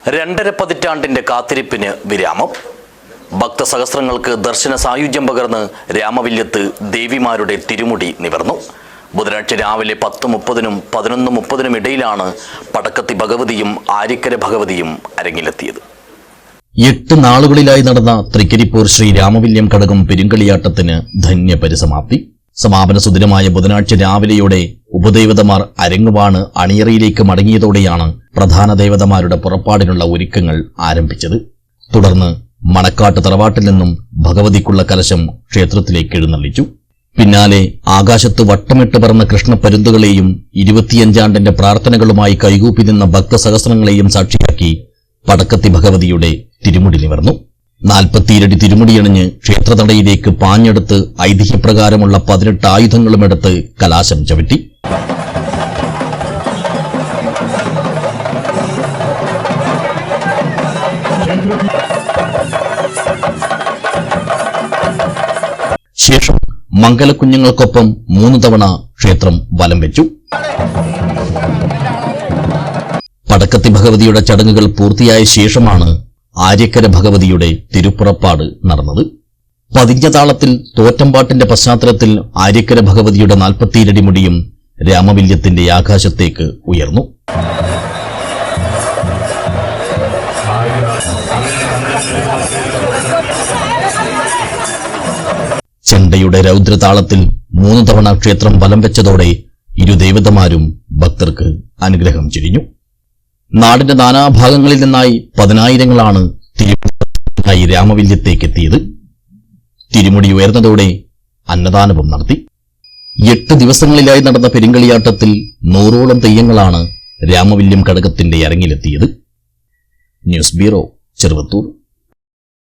രണ്ടര പതിറ്റാണ്ടിന്റെ കാത്തിരിപ്പിന് വിരാമം. ഭക്തസഹസ്രങ്ങൾക്ക് ദർശന സായുജ്യം പകർന്ന് രാമവില്യത്ത് ദേവിമാരുടെ തിരുമുടി നിവർന്നു. ബുധനാഴ്ച രാവിലെ പത്ത് മുപ്പതിനും പതിനൊന്ന് മുപ്പതിനും ഇടയിലാണ് പടക്കത്തി ഭഗവതിയും ആര്യക്കര ഭഗവതിയും അരങ്ങിലെത്തിയത്. എട്ട് നാളുകളിലായി നടന്ന തൃക്കരിപ്പൂർ ശ്രീ രാമവില്യം കടകം പെരുങ്കളിയാട്ടത്തിന് ധന്യ പരിസമാപ്തി സമാപന സുദിനമായ ബുധനാഴ്ച രാവിലെയോടെ ഉപദേവതമാർ അരങ്ങുവാണ് അണിയറയിലേക്ക് മടങ്ങിയതോടെയാണ് പ്രധാന ദേവതമാരുടെ പുറപ്പാടിനുള്ള ഒരുക്കങ്ങൾ ആരംഭിച്ചത്. തുടർന്ന് മണക്കാട്ട് തറവാട്ടിൽ നിന്നും ഭഗവതിക്കുള്ള കലശം ക്ഷേത്രത്തിലേക്ക് എഴുന്നള്ളിച്ചു. പിന്നാലെ ആകാശത്ത് വട്ടമിട്ട് പറന്ന കൃഷ്ണപ്പരുന്തുകളെയും ഇരുപത്തിയഞ്ചാണ്ടിന്റെ പ്രാർത്ഥനകളുമായി കൈകൂപ്പി നിന്ന ഭക്തസഹസ്രങ്ങളെയും സാക്ഷിയാക്കി പടക്കത്തി ഭഗവതിയുടെ തിരുമുടി നിവർന്നു. നാൽപ്പത്തിയിരടി തിരുമുടിയണിഞ്ഞ് ക്ഷേത്രതടയിലേക്ക് പാഞ്ഞെടുത്ത് ഐതിഹ്യപ്രകാരമുള്ള പതിനെട്ട് ആയുധങ്ങളുമെടുത്ത് കലാശം ചവിട്ടി. ശേഷം മംഗലക്കുഞ്ഞുങ്ങൾക്കൊപ്പം മൂന്ന് തവണ ക്ഷേത്രം വലം വെച്ചു. പടക്കത്തി ഭഗവതിയുടെ ചടങ്ങുകൾ പൂർത്തിയായ ശേഷമാണ് ആര്യക്കര ഭഗവതിയുടെ തിരുപ്പുറപ്പാട് നടന്നത്. പതിഞ്ഞ താളത്തിൽ തോറ്റമ്പാട്ടിന്റെ പശ്ചാത്തലത്തിൽ ആര്യക്കര ഭഗവതിയുടെ നാൽപ്പത്തിയിരടി മുടിയും രാമവില്യത്തിന്റെ ആകാശത്തേക്ക് ഉയർന്നു. ചെണ്ടയുടെ രൗദ്രതാളത്തിൽ മൂന്ന് തവണ ക്ഷേത്രം വലം വെച്ചതോടെ ഇരു ദേവതമാരും ഭക്തർക്ക് അനുഗ്രഹം ചൊരിഞ്ഞു. നാടിന്റെ നാനാഭാഗങ്ങളിൽ നിന്നായി പതിനായിരങ്ങളാണ് തിരുമുടിയായി രാമവില്യത്തേക്ക് എത്തിയത്. തിരുമുടി ഉയർന്നതോടെ അന്നദാനവും നടത്തി. എട്ട് ദിവസങ്ങളിലായി നടന്ന പെരുങ്കളിയാട്ടത്തിൽ നൂറോളം തെയ്യങ്ങളാണ് രാമവില്യം ഘടകത്തിന്റെ അരങ്ങിലെത്തിയത്. News bureau Cheruvathur.